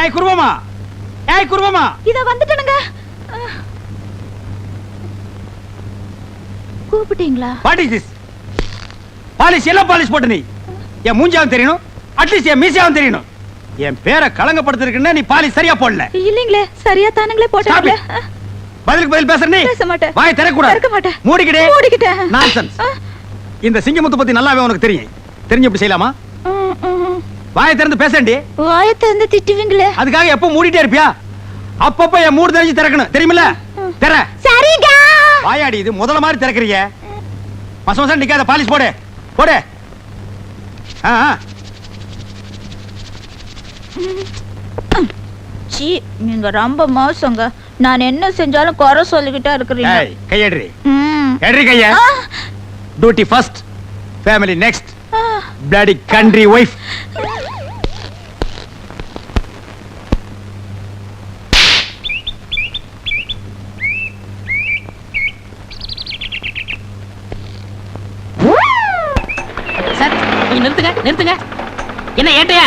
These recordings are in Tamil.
ஏய் குருவமா ஏய் குருவமா இத வந்துட்டனுங்க. கூப்பிட்டீங்களா? வாட் இஸ் திஸ் பாலிஷ் எல்லாம் பாலிஷ் போட்டு நீ? என் மூஞ்சாவும் தெரியணும் அட்லீஸ்ட் என் மீசியாவும் தெரியணும். என் பேரை களங்கப்படுத்திருக்குன்னா நீ பாலிஷ் சரியா போடல. இல்லீங்களே சரியா தானுங்களே it. பதிலுக்கு பதில் பேசுற நீ. பேச மாட்டேன். வாய் திறக்க திறக்க மாட்டேன். மூடிக்கிட்டே மூடிக்கிட்டேன். நான்சென்ஸ். இந்த சிங்கமுத்து பத்தி நல்லாவே உனக்கு தெரியும். தெரிஞ்சு இப்படி செய்யலாமா. வாயை திறந்து பேசண்டி வாயை திறந்து திட்டுவீங்களே. அதுக்காக எப்ப மூடிட்டே இருப்பியா? அப்பப்ப என் மூடு தெரிஞ்சு திறக்கணும். தெரியுமில்ல? திற. சரிங்க. வாயாடி இது முதல்ல மாதிரி திறக்கறீங்க. மச மசம் நிக்காத பாலிஷ் போடு. போடு. ஆ. சீ நீங்க ரொம்ப மோசங்க. நான் என்ன செஞ்சாலும் குறை சொல்லிக்கிட்டே இருக்கிறீங்க. ம். ஏடுறி கைய. Duty first family next. Bloody country wife sir நீங்க நிறுத்துங்க நிறுத்துங்க என்ன ஏட்டையா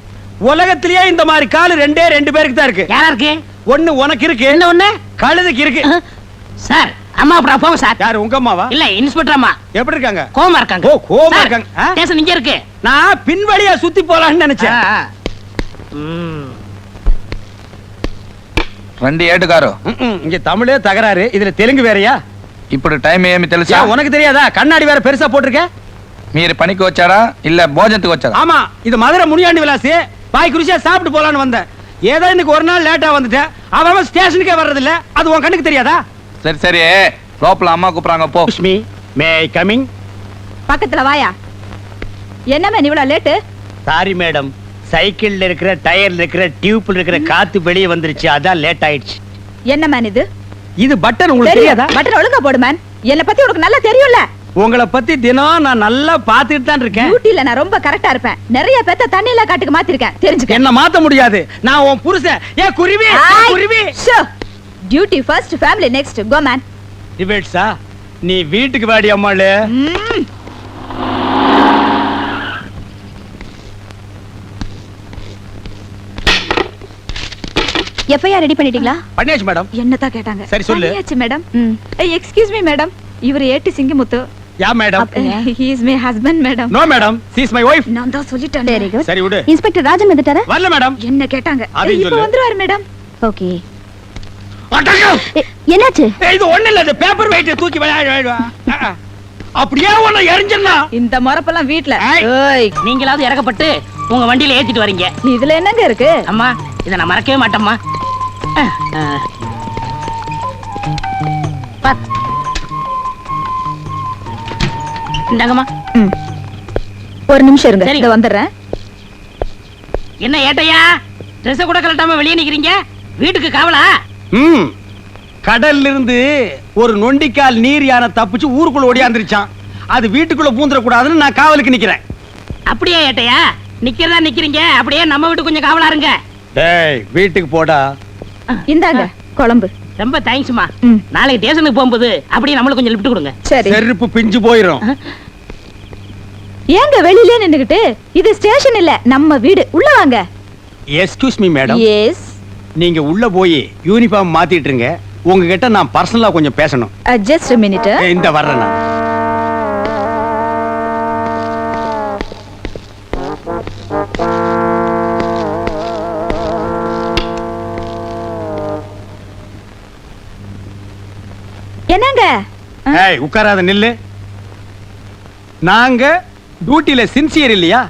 உலகத்திலேயே இந்த மாதிரி காலு ரெண்டே ரெண்டு பேருக்கு தான் இருக்கு. யாரா இருக்கு? ஒண்ணு உனக்கு இருக்கு. என்ன ஒண்ணு? கழுதுக்கு இருக்கு. சார் அம்மா அப்புறம் போங்க சார். யார் உங்க அம்மாவா? இல்ல இன்ஸ்பெக்டர் அம்மா. எப்படி இருக்காங்க? கோமா இருக்காங்க. ஓ கோமா இருக்காங்க. ஸ்டேஷன் இங்க இருக்கு. நான் பின்வழியா சுத்தி போலாம்னு நினைச்சேன். ரெண்டு ஏட்டுக்காரோ? இங்க தமிழே தகராறு. இதுல தெலுங்கு வேறயா? இப்படி டைம் ఏమి తెలుసా ఉనకు తెలియదా కన్నాడి వేరే పెరుసా పోటిరుకే మీరు పనికి వచ్చారా ఇల్ల భోజనకు వచ్చారా ఆమా ఇది మధుర మునియాండి విలాసి பாய் குருசியா சாப்பிட்டு போலான்னு வந்தேன். ஏதோ இன்னைக்கு ஒரு நாள் லேட்டா வந்துட்டேன். அவன் ஸ்டேஷனுக்கே வர்றதில்ல. அது உன் கண்ணுக்கு தெரியாதா? சரி சரி. ரோப்ல அம்மா கூப்பிடுறாங்க போ. லட்சுமி மே ஐ கமிங் பக்கத்துல வாயா. என்ன மேன் இவ்வளவு லேட்டு சாரி மேடம் சைக்கிள்ல இருக்கிற டயர்ல இருக்கிற டியூப்ல இருக்கிற காத்து வெளியே வந்துருச்சு. அதான் லேட் ஆயிடுச்சு. என்ன மேன் இது? இது பட்டன் உங்களுக்கு தெரியாதா? பட்டன் ஒழுங்கா போடு மேன் என்ன பத்தி உனக்கு நல்லா தெரியும்ல. உங்களை பத்தி தினம் நான் நல்லா பாத்துட்டு தான் இருக்கேன். டியூட்டில நான் ரொம்ப கரெக்டா இருப்பேன். நிறைய பேத்த தண்ணியில காட்டுக்கு மாத்திருக்கேன். தெரிஞ்சுக்க. என்ன மாத்த முடியாது. நான் உன் புருஷன். ஏ குருவி? குருவி? Duty first family next go man டிபேட்ஸா நீ வீட்டுக்கு வாடி அம்மாளு. எஃப்ஐஆர் ரெடி பண்ணிட்டீங்களா? பண்ணியாச்சு மேடம். என்னதான் கேட்டாங்க? சரி, சொல்லு. பண்ணியாச்சு மேடம். Excuse me madam. இவர் ஏட்டு Singamuthu. Yeah madam he is my husband madam no madam she is my wife நான் தான் சொல்லிட்டேன். வெரி சரி விடு. இன்ஸ்பெக்டர் ராஜன் வந்துட்டாரா? வரல மேடம் என்ன கேட்டாங்க? அதையும் இப்போ. வந்துருவாரு மேடம் ஓகே. அடக்கம் என்னாச்சு? இது ஒண்ணு இல்ல இது பேப்பர் வெயிட் தூக்கி விளையாடு அப்படியே உன்னை எரிஞ்சனா இந்த மரப்பெல்லாம் வீட்ல. ஏய். நீங்களாவது இறக்கப்பட்டு உங்க வண்டியில ஏத்திட்டு வரீங்க. இதுல என்னங்க இருக்கு? அம்மா இதை நான் மறக்கவே மாட்டேம்மா. அஹ், இந்தாங்கம்மா. ஒரு நிமிஷம் இருங்க. இத வந்துடுறேன். என்ன ஏட்டையா? ட்ரெஸ் கூட கலட்டாம வெளியே நிக்கிறீங்க? வீட்டுக்கு காவலா? ம். கடல்ல இருந்து ஒரு நொண்டிக்கால் நீர் யானை தப்பிச்சு ஊருக்குள்ள ஓடியாந்துருச்சான் அது வீட்டுக்குள்ள பூந்துட கூடாதுன்னு நான் காவலுக்கு நிக்கிறேன். அப்படியே ஏட்டையா? நிக்கிறதா நிக்கிறீங்க? அப்படியே நம்ம வீட்டு கொஞ்சம் காவலா இருங்க. டேய் வீட்டுக்கு போடா. இந்தாங்க குழம்பு. ரொம்ப தேங்க்ஸ்மா ம். நாளைக்கு ஸ்டேஷனுக்கு போகும்போது அப்படியே நம்மளுக்கு கொஞ்சம் லிஃப்ட் கொடுங்க. சரி. செருப்பு பிஞ்சு போயிரும். ஏங்க வெளியிலே நின்னுகிட்டு? இது ஸ்டேஷன் இல்ல நம்ம வீடு. உள்ள வாங்க. எஸ்கியூஸ் மீ மேடம் எஸ் நீங்க உள்ள போய் யூனிஃபார்ம் மாத்திட்டு இருங்க. உங்ககிட்ட நான் பர்சனலா கொஞ்சம் பேசணும். ஜஸ்ட் மினிட் ஏய், இந்த வர்றேன் நான். ஏய் உட்காராத நில்லு. நாங்க டியூட்டில சின்சியர் இல்லையா?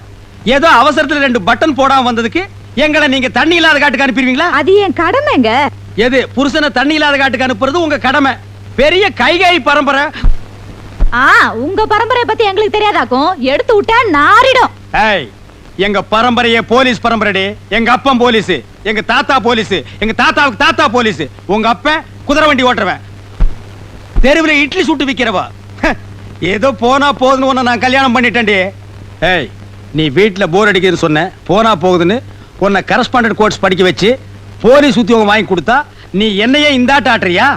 ஏதோ அவசரத்துல ரெண்டு பட்டன் போடாம வந்ததுக்கு எங்களை நீங்க தண்ணி இல்லாத காட்டுக்கு அனுப்பிடுவீங்களா? அது என் கடமைங்க. எது புருஷனை தண்ணி இல்லாத காட்டுக்கு அனுப்புறது உங்க கடமை. பெரிய கைகாய் பரம்பரை. ஆ உங்க பரம்பரை பத்தி எங்களுக்கு தெரியாதாக்கும்? எடுத்து விட்டா நாரிடும். ஏய் எங்க பரம்பரையே போலீஸ் பரம்பரைடி. எங்க அப்பன் போலீஸ் எங்க தாத்தா போலீஸ் எங்க தாத்தாவுக்கு தாத்தா போலீஸ். உங்க அப்பன் குதிரை வண்டி ஓட்டுறவன். தெருவுல இட்லி சுட்டு விக்கிறவா? ஏதோ போனா போதுன்னு உன்னை நான் கல்யாணம் பண்ணிட்டேன்டி. ஏய் நீ வீட்ல போர் அடிக்குதுன்னு சொன்ன. போனா போகுதுன்னு உன்னை கரஸ்பாண்டன்ட் கோர்ஸ் படிக்க வச்சு போலீஸ் உத்தியோகம் வாங்கி கொடுத்தா நீ என்னையே இந்தாட்ட ஆட்டுறியா?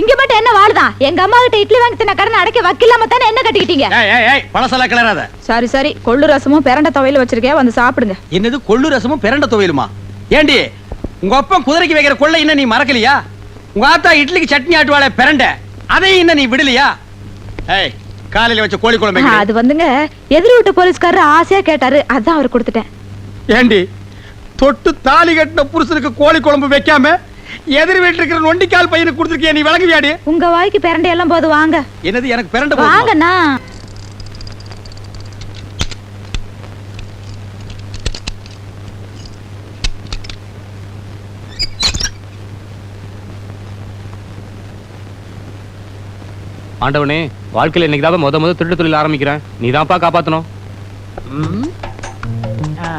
இங்க மட்டும் என்ன வாழுதான் எங்க அம்மா கிட்ட இட்லி வாங்கி தின்ன கடனை அடைக்க வக்கில்லாம தானே என்ன கட்டிக்கிட்டீங்க? ஏய் ஏய் ஏய் பழசெல்லாம் கிளறாத. சரி சரி கொள்ளு ரசமும் பிரண்ட துவையில வச்சிருக்கேன் வந்து சாப்பிடுங்க. என்னது கொள்ளு ரசமும் பிரண்ட துவையலுமா? ஏண்டி உங்க அப்பன் குதிரைக்கு வைக்கிற கொள்ளை இன்னும் நீ மறக்கலையா? உங்க ஆத்தா இட்லிக்கு சட்னி ஆட்டுவாளே பிரண்ட. அதையும் இன்னும் நீ விடலையா? ஏய் காலையில வச்ச கோழி குழம்பு? அது வந்துங்க எதிர் வீட்டு போலீஸ்காரர் ஆசையா கேட்டாரு அதான் அவர் கொடுத்துட்டேன். ஏண்டி தொட்டு தாலி கட்டின புருஷனுக்கு கோழி குழம்பு வைக்காம எதிர் வீட்டுல இருக்கிற நொண்டிக்கால் பையனுக்கு கொடுத்துருக்கிய நீ விளங்குவியாடி உங்க வாய்க்கு பிரண்டை எல்லாம் போது வாங்க. என்னது எனக்கு போதுமா? வாங்கண்ணா. ஆண்டவனே வாழ்க்கையில இன்னைக்கு தான் முத முத திருட்டு தொழில் ஆரம்பிக்கிறேன் நீ தான்ப்பா காப்பாத்தணும் ம். ஆ.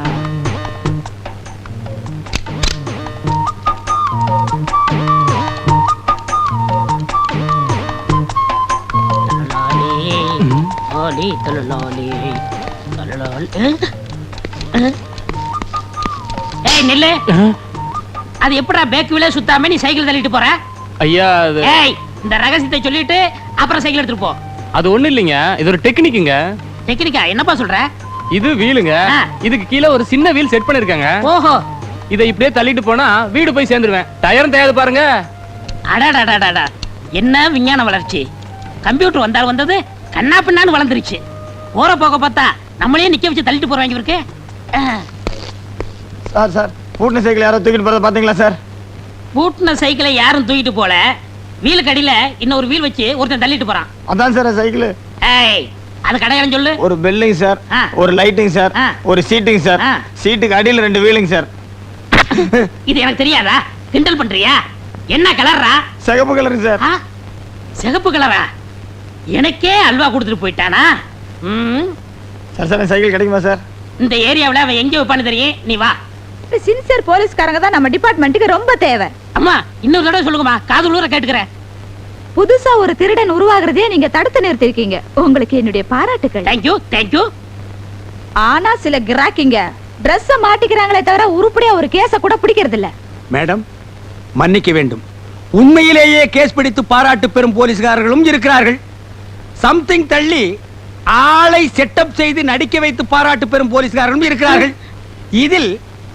தலலாலி, ஆலி, தலலாலி, தலலாலி. அஹ், அஹ். ஏய் நில்லு அது எப்படா பேக் வீல சுத்தாம நீ சைக்கிள் தள்ளிட்டு போற ஐயா ஏய் இந்த ரகசியத்தை சொல்லிட்டு அப்புறம் சைக்கிள் எடுத்துட்டு போ. அது ஒண்ணு இல்லைங்க. இது ஒரு டெக்னிக்குங்க. டெக்னிக்கா? என்னப்பா சொல்ற? இது வீலுங்க. ஆ. இதுக்கு கீழே ஒரு சின்ன வீல் செட் பண்ணிருக்காங்க. ஓஹோ. இதை இப்படியே தள்ளிட்டு போனா வீடு போய் சேர்ந்துருவேன். டயரும் தேயாது பாருங்க. அடாடாடாடாடா என்ன விஞ்ஞான வளர்ச்சி. கம்ப்யூட்டர் வந்தால் வந்தது கண்ணா பின்னான்னு வளர்ந்துருச்சு. போற போக பார்த்தா நம்மளே நிக்க வச்சு தள்ளிட்டு போறாங்க இருக்கு. சார் சார் பூட்டின சைக்கிள் யாரோ தூக்கிட்டு போறத பாத்தீங்களா சார்? பூட்டின சைக்கிளை யாரும் தூக்கிட்டு போல. வீலுக்கு அடியில இன்னொரு வீல் வச்சு ஒருத்தன் தள்ளிட்டு போறான். அதான் சார் சைக்கிள் ஏய் அது கடையாளம் சொல்லு. ஒரு பெல்லிங் சார். ஒரு லைட்டிங் சார். ஒரு சீட்டிங் சார். சீட்டுக்கு அடியில ரெண்டு வீலிங் சார் இது எனக்கு தெரியாதா? கிண்டல் பண்றியா? என்ன கலர்ரா சிகப்பு கலருங்க சார்? சிகப்பு கலரா? எனக்கே அல்வா கொடுத்துட்டு போயிட்டானா? ம், சார் சார் சைக்கிள் கிடைக்குமா சார் இந்த ஏரியாவுல அவன் எங்க வைப்பான்னு தெரியும்? நீ வா. சின்சியர் போலீஸ்காரங்க தான் நம்ம டிபார்ட்மெண்ட்டுக்கு ரொம்ப தேவை. அம்மா இன்னொரு தடவை சொல்லுங்கம்மா. காது உழுற கேட்டுக்கிறேன். புதுசா ஒரு திருடன் உருவாகிறதே நீங்க தடுத்து நிறுத்திருக்கீங்க. உங்களுக்கு என்னுடைய பாராட்டுகள் தேங்க்யூ தேங்க்யூ ஆனா சில கிராக்கிங்க Dress மாட்டிக்கிறாங்களே தவிர உருப்படியா ஒரு கேஸ கூட பிடிக்கிறது இல்ல மேடம் மன்னிக்க வேண்டும். உண்மையிலேயே கேஸ் பிடித்து பாராட்டு பெறும் போலீஸ்காரர்களும் இருக்கிறார்கள். சம்திங் தள்ளி ஆளை செட்டப் செய்து நடிக்க வைத்து பாராட்டு பெறும் போலீஸ்காரர்களும் இருக்கிறார்கள். இதில்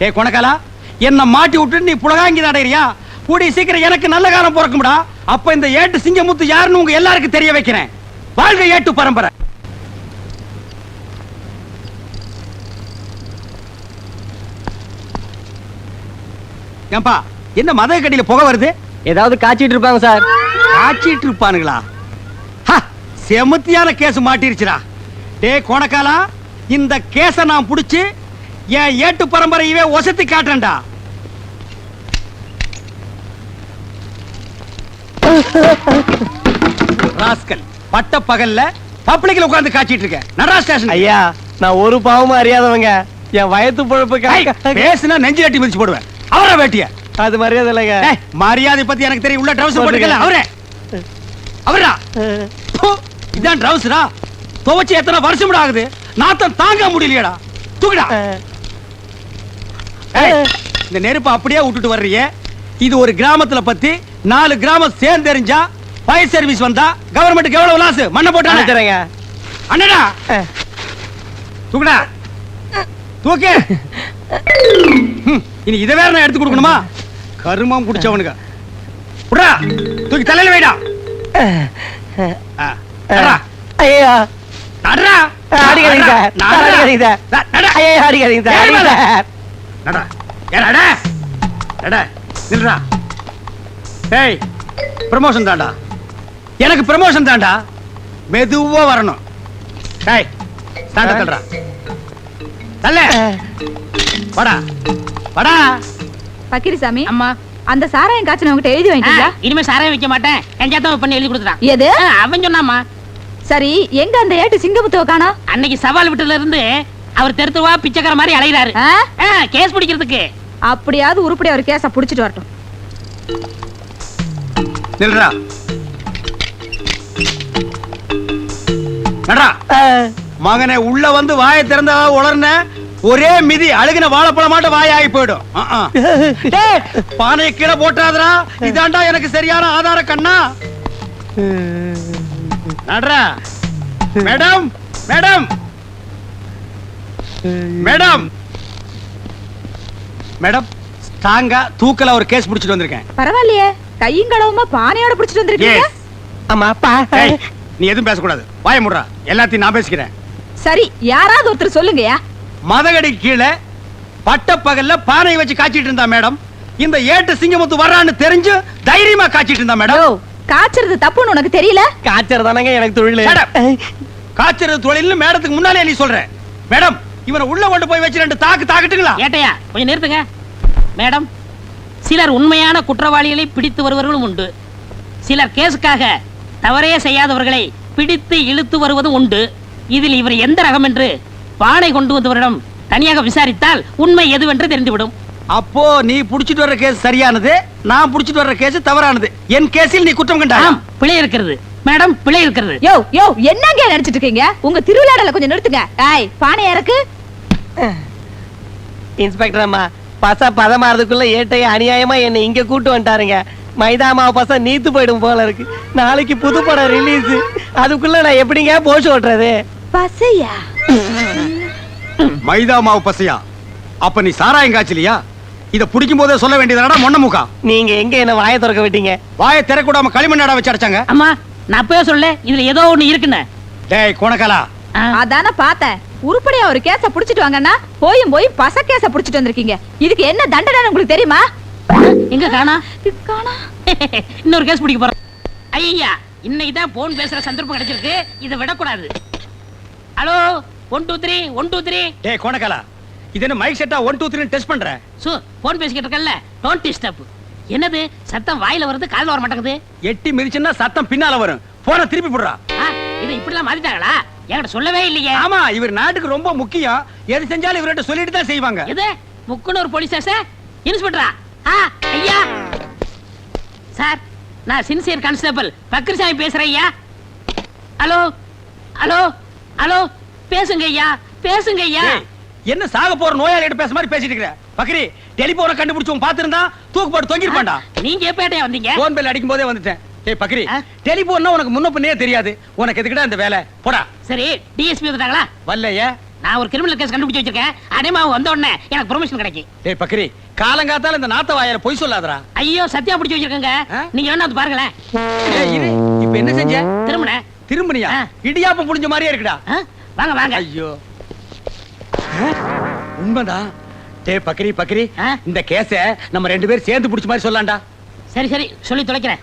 டேய் கொணக்காலா? என்ன மாட்டி விட்டு நீ புலகாங்கி நடைறியா கூடி சீக்கிரம் எனக்கு நல்ல காலம் பிறக்கும்டா. அப்ப இந்த ஏட்டு சிங்கமுத்து யாருன்னு உங்க எல்லாருக்கும் தெரிய வைக்கிறேன். வாழ்க ஏட்டு பரம்பரை. ஏன்பா என்ன மத கடியில புகை வருது? ஏதாவது காய்ச்சிட்டு இருப்பாங்க சார். ஆச்சிட்டு இருப்பானுங்களா? செமத்தியான கேஸ் மாட்டிருச்சுடா. டேய் கோணக்காலா இந்த கேஸ நான் புடிச்சு என் ஏட்டு பரம்பரையவே ஒசத்தி காட்டண்டா ராஸ்கல் பட்ட பகல்ல பப்ளிக்ல உட்கார்ந்து காய்ச்சிட்டு இருக்க நடரா ஸ்டேஷன் ஐயா நான் ஒரு பாவமும் அறியாதவங்க. என் வயத்து பொழப்புக்கு பேசினா நெஞ்சு கட்டி மிதிச்சு போடுவேன். அவரா வேட்டிய? அது மரியாதை இல்லைங்க. மரியாதை பத்தி எனக்கு தெரியும். உள்ள ட்ரவுசர் போட்டுக்கல அவரே. அவரா? இதான் ட்ரவுசரா துவச்சு எத்தனை வருஷம் ஆகுது? நாத்தம் தாங்க முடியலையடா. தூக்கிடா. இந்த நெருப்பை அப்படியே விட்டுட்டு வர்றியே இது ஒரு கிராமத்துல பத்தி நாலு கிராமம் சேர்ந்து தெரிஞ்சா ஃபயர் சர்வீஸ் வந்தா கவர்மெண்ட்டுக்கு எவ்வளவு லாஸ் மண்ணை போட்டாங்க அனுப்பிச்சுறேங்க அண்ணடா. தூக்குடா. தூக்கு. இனி இதை வேற நான் எடுத்து கொடுக்கணுமா? கருமம் குடிச்சவனுங்க. விட்றா தூக்கி தலையில வைடா. ஐயா. அடிக்காதீங்க. அடிக்காதீங்க. ஐயா அடிக்காதீங்க. நட. நட. நில்றா. ஏய் ப்ரமோஷன் தான்டா. எனக்கு ப்ரமோஷன் தான்டா. மெதுவா வரணும். டேய் ஸ்டாண்ட தள்ளுடா. தள்ள. வாடா. வாடா. பக்கிரிசாமி அம்மா. அந்த சாராயம் காய்ச்சல் உங்ககிட்ட எழுதி வாங்கிட்டீங்களா? இனிமே சாராயம் வைக்க மாட்டேன். கஞ்சாத்தம் பண்ணி எழுதி கொடுத்துட்டான். எது? அவன் சொன்னாமா சரி எங்க அந்த ஏட்டு சிங்கமுத்துவ காணோம்? அன்னைக்கு சவால் விட்டதுல இருந்து அவர் தெருத்துவா பிச்சைக்கார மாதிரி அலைகிறாரு ஆ? கேஸ் பிடிக்கிறதுக்கு. அப்படியாவது உருப்படி அவர் கேஸ புடிச்சிட்டு வரட்டும். நில்றா. நடா மகனே உள்ள வந்து வாயை திறந்தா உளர்ன ஒரே மிதி அழுகின வாழைப்பழம் மாட்ட வாய் ஆகி போயிடும் பானையை கீழே போட்டாதடா இதாண்டா எனக்கு சரியான ஆதார கண்ணா. நடரா மேடம் மேடம். மேடம்! மேடம் ஸ்ட்ராங்கா தூக்கல ஒரு கேஸ் புடிச்சிட்டு வந்திருக்கேன். பரவாயில்லையே. கையும் களவுமா பானையோட புடிச்சிட்டு வந்திருக்கீங்க. ஆமா அப்பா. நீ எதுவும் பேசக்கூடாது. வாய முடுறா. எல்லாத்தையும் நான் பேசிக்கிறேன். சரி யாராவது ஒருத்தர் சொல்லுங்கயா மதகடி கீழே பட்ட பகல்ல பானை வச்சு காய்ச்சிட்டு இருந்தா மேடம். இந்த ஏட்டு சிங்கமுத்து வர்றான்னு தெரிஞ்சு தைரியமா காய்ச்சிட்டு இருந்தா மேடம். காய்ச்சறது தப்புன்னு உனக்கு தெரியல? காய்ச்சல் தானங்க எனக்கு தொழில். காய்ச்சறது தொழில்னு மேடத்துக்கு முன்னாலே நீ சொல்ற. மேடம் இவனை உள்ள கொண்டு போய் வச்சு ரெண்டு தாக்கு தாக்கட்டுங்களா? ஏட்டையா கொஞ்சம் நிறுத்துங்க. மேடம் சிலர் உண்மையான குற்றவாளிகளை பிடித்து வருவர்களும் உண்டு. சிலர் கேஸுக்காக தவறே செய்யாதவர்களை பிடித்து இழுத்து வருவதும் உண்டு. இதில் இவர் எந்த ரகம் என்று பானை கொண்டு வந்தவரிடம் தனியாக விசாரித்தால் உண்மை எதுவென்று தெரிந்துவிடும். அப்போ நீ புடிச்சிட்டு வர்ற கேஸ் சரியானது நான் புடிச்சிட்டு வர்ற கேஸ் தவறானது. என் கேஸில் நீ குற்றம் கண்டாய்? ஆம் பிழை இருக்கிறது. மேடம் பிழை இருக்கிறது. யோ யோ என்னங்க நினைச்சிட்டு இருக்கீங்க? உங்க திருவிழாடல கொஞ்சம் நிறுத்துங்க. ஏய் பானை இறக்கு. இன்ஸ்பெக்டர் அம்மா பச பதமாறதுக்குள்ள ஏட்டைய அநியாயமா என்னை இங்க கூட்டு வந்துட்டாருங்க. மைதா மாவு பச நீத்து போயிடும் போல இருக்கு. நாளைக்கு புது படம் ரிலீஸ் அதுக்குள்ள நான் எப்படிங்க போஷ் ஓட்டுறது? பசையா? மைதா மாவு பசையா? அப்ப நீ சாராயம் காய்ச்சலியா? இத புடிக்கும் போதே சொல்ல வேண்டியதாடா மொன்ன முக்கா? நீங்க எங்க என்ன வாயை திறக்க விட்டீங்க? வாயை திறக்கூடாம களிமண்ணாடா வச்சு அடைச்சாங்க? அம்மா நான் அப்பவே சொல்ல இதுல ஏதோ ஒண்ணு இருக்குன்னு. டேய் கோணக்காலா. அதானே பார்த்தேன். உருப்படியா ஒரு கேஸ புடிச்சிட்டு வாங்கன்னா போயும் போய் பச கேஸ புடிச்சிட்டு வந்திருக்கீங்க. இதுக்கு என்ன தண்டனை உங்களுக்கு தெரியுமா? எங்க காணா? காணா. இன்னொரு கேஸ் பிடிக்க போறோம் ஐயா இன்னைக்கு தான் போன் பேசுற சந்தர்ப்பம் கிடைச்சிருக்கு. இதை விடக்கூடாது. Hello one two three one two three டேய் கோணக்காலா இது என்ன மைக் செட்டா ஒன் டூ த்ரீ டெஸ்ட் பண்ற? சு போன் பேசிக்கிட்டு இருக்கல்ல டோன்ட் டிஸ்டர்ப் என்னது சத்தம் வாயில வருது காதுல வர மாட்டேங்குது? எட்டி மிதிச்சுன்னா சத்தம் பின்னால வரும். போன திருப்பி போடுறா. இதை இப்படிலாம் மாத்திட்டாங்களா? என்கிட்ட சொல்லவே இல்லையே. ஆமா இவர் நாட்டுக்கு ரொம்ப முக்கியம். எது செஞ்சாலும் இவர்கிட்ட சொல்லிட்டு தான் செய்வாங்க. முக்குன்னு ஒரு போலீஸ் ஸ்டேஷன்? இன்ஸ்பெக்டரா? ஐயா. சார் நான் சின்சியர் கான்ஸ்டபிள். பக்ரிசாமி பேசுறேன் ஐயா. ஹலோ? ஹலோ? ஹலோ? பேசுங்க ஐயா. பேசுங்க ஐயா. என்ன சாக போற நோயாளிகிட்ட பேச மாதிரி பேசிட்டு இருக்கிற? பக்ரி டெலிபோனை கண்டுபிடிச்சவன் பாத்திருந்தா தூக்கு போட்டு தொங்கிருப்பான்டா. நீங்க எப்ப வந்தீங்க? போன் பெல் அடிக்கும் போதே வந்துட்டேன். டேய் பக்ரி? டெலிபோன்னா உனக்கு முன்ன பின்னே தெரியாது. உனக்கு எதுக்குடா இந்த வேலை? போடா. சரி டிஎஸ்பி வந்துட்டாங்களா? வல்லையே நான் ஒரு கிரிமினல் கேஸ் கண்டுபிடிச்சு வச்சிருக்கேன். அடைமா வந்த உடனே எனக்கு ப்ரொமோஷன் கிடைக்கும் டேய் பக்ரி காலங்காத்தால இந்த நாத்த வாயில பொய் சொல்லாதடா. ஐயோ சத்தியா பிடிச்சு வச்சிருக்கேங்க? நீங்க வேணா வந்து பாருங்களேன். ஏய், இரு. இப்ப என்ன செஞ்ச? திரும்பின. திரும்பனியா. இடியாப்பம் புடிஞ்ச மாதிரியே இருக்குடா. வாங்க வாங்க. ஐயோ? உண்மைதான் டேய் பக்ரி பக்ரி? இந்த கேஸ நம்ம ரெண்டு பேரும் சேர்ந்து புடிச்ச மாதிரி சொல்லலாம்டா சரி சரி. சொல்லி தொலைக்கிறேன்.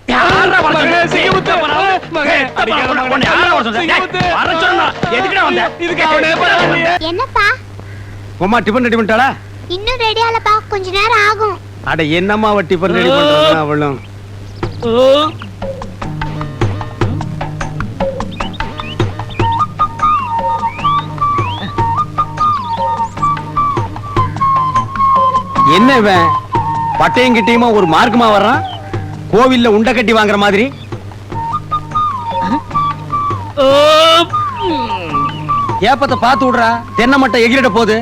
என்னப்பா? உமா டிபன் ரெடி பண்ணிட்டாளா? இன்னும் ரெடி கொஞ்ச நேரம் ஆகும். அட என்னம்மா அவ டிபன் ரெடி அவளும்? என்ன இவன்? பட்டையும் கிட்டையுமா ஒரு மார்க்கமா வர்றான்? கோவில்ல உண்டை கட்டி வாங்குற மாதிரி. ஏப்பத்தை பார்த்து விடுறா. தென்னை மட்டை எகிரிட போகுது.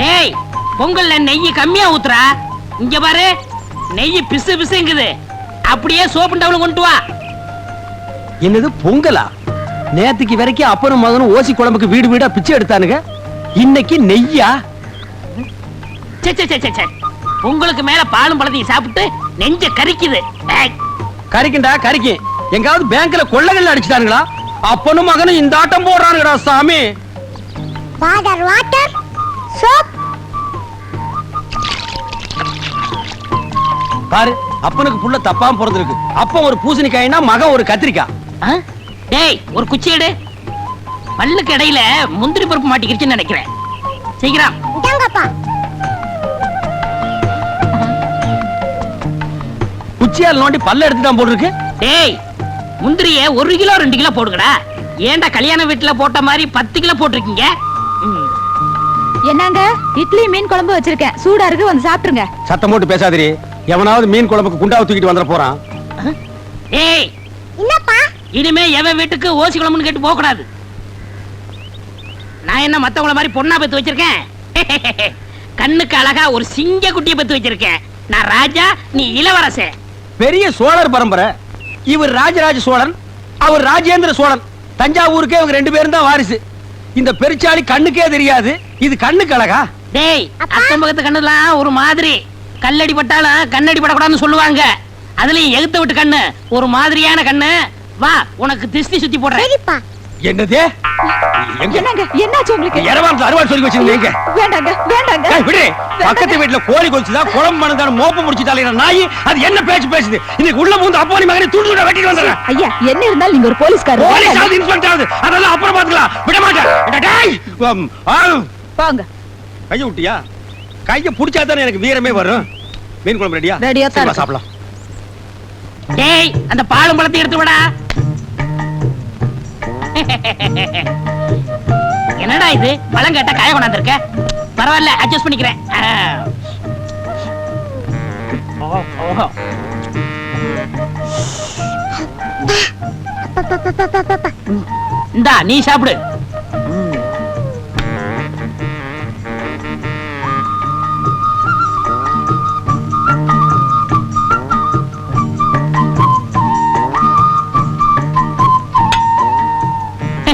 டேய் பொங்கல்ல நெய் கம்மியா ஊத்துறா. இங்க பாரு நெய் பிசு பிசுங்குது. அப்படியே சோப்பு டவுன் கொண்டு வா. என்னது பொங்கலா? நேத்துக்கு வரைக்கும் அப்பனும் மகனும் ஓசி குழம்புக்கு வீடு வீடா பிச்சை எடுத்தானுங்க? இன்னைக்கு நெய்யா? உங்களுக்கு மேல பாலும் பழத்தையும் சாப்பிட்டு நெஞ்ச கரிக்குது. ஏய், கறிக்குண்டா கறிக்கு எங்காவது பேங்க்ல கொள்ளைகள் அடிச்சுட்டானுங்களா? அப்பனும் மகனும் இந்த ஆட்டம் போடுறானுங்கடா சாமி. வாட்டர் வாட்டர் சோப் பாரு அப்பனுக்கு புள்ள தப்பாம பிறந்திருக்கு. அப்பன் ஒரு பூசணிக்காய்னா மகன் ஒரு கத்திரிக்காய்? டேய் ஒரு குச்சி எடு. பல்லுக்கு இடையில முந்திரி பருப்பு மாட்டிக்கிருச்சுன்னு நினைக்கிறேன். சீக்கிரம். குச்சியால் நோண்டி பல்ல எடுத்துட்டான் போட்டுருக்கு. டேய் முந்திரிய ஒரு கிலோ ரெண்டு கிலோ போடுங்கடா ஏன்டா கல்யாண வீட்டுல போட்ட மாதிரி பத்து கிலோ போட்டிருக்கீங்க. என்னங்க? இட்லி மீன் குழம்பு வச்சிருக்கேன். சூடா இருக்கு வந்து சாப்பிட்டுருங்க. சத்தம் போட்டு பேசாதிரி எவனாவது மீன் குழம்புக்கு குண்டாவை தூக்கிட்டு வந்துட போறான். டேய் என்னப்பா? இனிமே எவன் வீட்டுக்கு ஓசி குழம்புன்னு கேட்டு போக கூடாது நான் என்ன மத்தவங்கள மாதிரி பொண்ணா பெத்து வச்சிருக்கேன்? கண்ணுக்கு அழகா ஒரு சிங்க குட்டியை பெத்து வச்சிருக்கேன். நான் ராஜா நீ இளவரசன். பெரிய சோழர் பரம்பரை. இவர் ராஜராஜ சோழன் அவர் ராஜேந்திர சோழன். தஞ்சாவூருக்கே இவங்க ரெண்டு பேரும் தான் வாரிசு. இந்த பெருச்சாளி கண்ணுக்கே தெரியாது. இது கண்ணுக்கு அழகா? டேய் அக்கம் பக்கத்து கண்ணுலாம் ஒரு மாதிரி. கல்லடி பட்டாலும் கண்ணடி படக்கூடாதுன்னு சொல்லுவாங்க. அதுலயும் எகுத்த விட்டு கண்ணு. ஒரு மாதிரியான கண்ணு. வா உனக்கு திருஷ்டி சுத்தி போடுறேன். என்னது? என்னங்க? என்னாச்சு உங்களுக்கு? இரவாரத்துல அறுவாள் சொல்லி வச்சிருந்தீங்க வேண்டாங்க வேண்டாங்க. விடு பக்கத்து வீட்டுல கோழி கொலிச்சுதா குழம்பு மணந்தான மோப்பம் முடிச்சு தலையிற நாய்? அது என்ன பேச்சு பேசுது? இன்னைக்கு உள்ள பூந்து அப்பா மகனை துண்டு துண்டா வெட்டிட்டு வந்துடுறேன். ஐயா என்ன இருந்தாலும் நீங்க ஒரு போலீஸ்காரர். போலீஸ். ஆகுது இன்ஸ்பெக்டர் ஆகுது அதெல்லாம் அப்புறம் பாத்துக்கலாம் விட மாட்டேன். போங்க கைய விட்டியா? கைய புடிச்சா தானே எனக்கு வீரமே வரும். மீன் குழம்பு ரெடியா ரெடியா. சாப்பிடலாம். டேய் அந்த பாலும் பழத்தை எடுத்து விடா என்னடா இது? பழம் கேட்டா காய கொண்டாந்துருக்க? பரவாயில்ல அட்ஜஸ்ட் பண்ணிக்கிறேன். இந்தா நீ சாப்பிடு.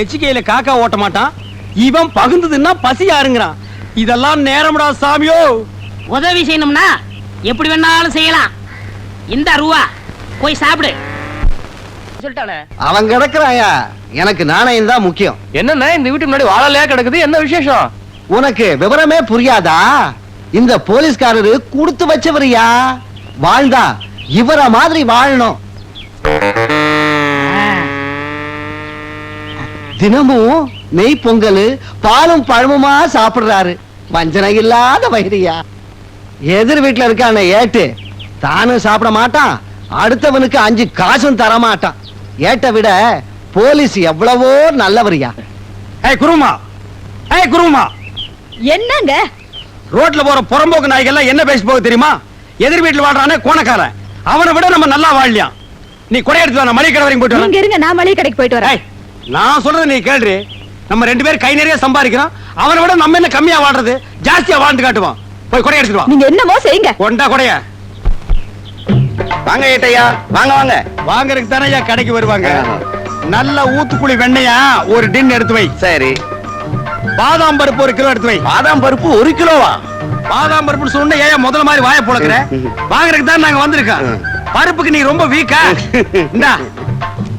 எச்சிக்கையில காக்கா ஓட்ட மாட்டான். இவன் பகுந்ததுன்னா பசி யாருங்கிறான். இதெல்லாம் நேரம்டா சாமியோ. உதவி செய்யணும்னா எப்படி வேணாலும் செய்யலாம். இந்த ரூபா போய் சாப்பிடு. சொல்லிட்டானே அவன் கிடக்குறாயா எனக்கு நாணயம் தான் முக்கியம். என்னண்ணே இந்த வீட்டு முன்னாடி வாழலையா கிடக்குது? என்ன விசேஷம்? உனக்கு விவரமே புரியாதா? இந்த போலீஸ்காரரு கொடுத்து வச்சவரியா? வாழ்ந்தா இவர மாதிரி வாழணும். தினமும் நெய் பொங்கல் பாலும் பழமுமா சாப்பிடுறாரு. வஞ்சனை இல்லாத வயிறியா. எதிர் வீட்டுல இருக்கான ஏட்டு தானும் சாப்பிட மாட்டான் அடுத்தவனுக்கு அஞ்சு காசும் தர மாட்டான். ஏட்டை விட போலீஸ் எவ்வளவோ நல்லவரியா. ஏய் குருமா. ஏய் குருமா. என்னங்க? ரோட்ல போற புறம்போக்கு நாய்கள்லாம் என்ன பேசி போக தெரியுமா? எதிர் வீட்டுல வாழ்றானே கோணக்காரன். அவனை விட நம்ம நல்லா வாழலாம் நீ கொடை எடுத்து மளிகை கடை வரைக்கும் போயிட்டு இருங்க நான் மளிகை கடைக்கு போயிட்டு வரேன். ஏய், நான் சொல்றது நீ கேள்றி. நம்ம ரெண்டு பேரும் கை நிறைய சம்பாதிக்கிறோம். அவனை விட நம்ம என்ன கம்மியா வாழ்றது? ஜாஸ்தியா வாழ்ந்து காட்டுவான் போய் கொடை எடுத்துட்டு நீங்க என்னமோ செய்யுங்க. கொண்டா கொடைய. வாங்க ஏட்டையா வாங்க வாங்க. வாங்கறதுக்கு தானே ஐயா கடைக்கு வருவாங்க. நல்ல ஊத்துக்குழி வெண்ணையா ஒரு டின் எடுத்து வை. சரி. பாதாம் பருப்பு ஒரு கிலோ எடுத்து வை. பாதாம் பருப்பு ஒரு கிலோவா? பாதாம் பருப்புன்னு சொன்ன ஏன் முதல்ல மாதிரி வாய புழக்கிற? வாங்குறதுக்கு தான் நாங்க வந்திருக்கோம். பருப்புக்கு நீ ரொம்ப வீக்கா இந்தா.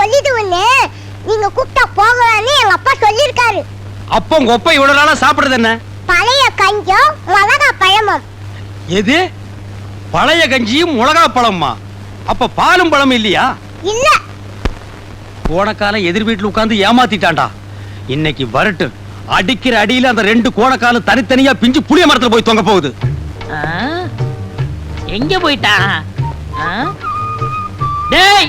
சொல்லிடுவேன்னு நீங்க கூப்பிட்டா போகலான்னு எங்க அப்பா சொல்லிருக்காரு அப்போ உங்க அப்பா இவ்வளவு நாளா சாப்பிடுறது என்ன? பழைய கஞ்சம் மிளகா பழமும். எது? பழைய கஞ்சியும் மிளகா பழமா? அப்ப பாலும் பழம் இல்லையா? இல்ல. கோணக்காலம் எதிர் வீட்டுல உட்கார்ந்து ஏமாத்திட்டான்டா. இன்னைக்கு வரட்டு. அடிக்கிற அடியில அந்த ரெண்டு கோணக்காலம் தனித்தனியா பிஞ்சு புளிய மரத்துல போய் தொங்க போகுது? எங்க போயிட்டான் ஆ? டேய்!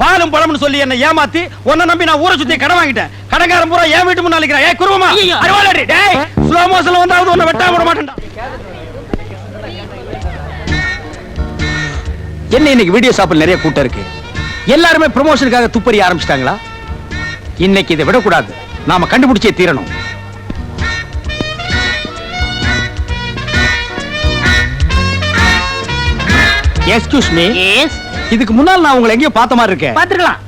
பாலும் பழம்னு சொல்லி என்ன ஏமாத்தி உன்னை நம்பி நான் ஊரை சுத்தி கடன் வாங்கிட்டேன். கடன்காரன் பூரா என் வீட்டு நிக்கிறான். ஏய் குருவமா. அருவாளடி டேய் ஸ்லோ மோஷன்ல வந்தாவது உன்னை வெட்டாம விட மாட்டேன்டா. என்ன இன்னைக்கு வீடியோ ஷாப்பில் நிறைய கூட்டம் இருக்கு? எல்லாருமே ப்ரமோஷனுக்காக துப்பறி ஆரம்பிச்சிட்டாங்களா? இன்னைக்கு இதை விடக்கூடாது. நாம கண்டுபிடிச்சே தீரணும். எக்ஸ்கியூஸ் மீ எஸ் இதுக்கு முன்னால் நான் உங்களை எங்கேயோ பார்த்த மாதிரி இருக்கேன். பாத்துக்கலாம்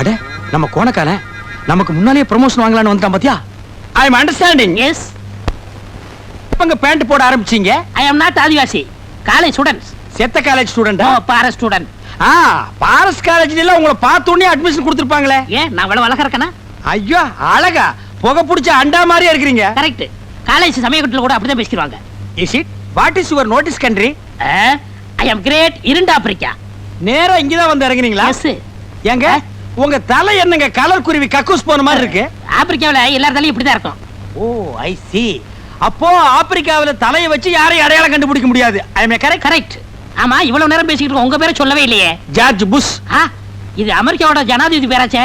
அட நம்ம கோணக்கால நமக்கு முன்னாலேயே ப்ரமோஷன் வாங்கலாம்னு வந்துட்டான் பாத்தியா? ஐ எம் அண்டர்ஸ்டாண்டிங் எஸ் எப்பங்க பேண்ட் போட ஆரம்பிச்சீங்க? I am not Adivasi college students செத்த காலேஜ் ஸ்டூடெண்டா பார ஸ்டூடெண்ட் ஆ பாரஸ் காலேஜ்ல எல்லாம் உங்களை பார்த்த உடனே அட்மிஷன் கொடுத்துருப்பாங்களே. ஏன்? நான் இவ்வளவு அழகா இருக்கேனா? ஐயோ அழகா. புகை பிடிச்ச அண்டா மாதிரியே இருக்கிறீங்க. கரெக்ட் காலேஜ் சமயக்கட்டில் கூட அப்படிதான் பேசிக்கிறாங்க is it what is your notice country I am great இரண்டு ஆப்பிரிக்கா. நேரா இங்கதான் வந்து இறங்குனீங்களா? எஸ் ஏங்க உங்க தலை என்னங்க கலர் குருவி கக்கூஸ் போன மாதிரி இருக்கு? ஆப்பிரிக்காவுல எல்லார் தலையும் இப்படிதான் இருக்கும். ஓ ஐ சி அப்போ ஆப்பிரிக்காவுல தலையை வச்சு யாரையும் அடையாளம் கண்டுபிடிக்க முடியாது. ஐ எம் கரெக்ட் கரெக்ட் ஆமா இவ்வளவு நேரம் பேசிக்கிட்டு இருக்கோம். உங்க பேரை சொல்லவே இல்லையே. George Bush. இது அமெரிக்காவோட ஜனாதிபதி பேராச்சே.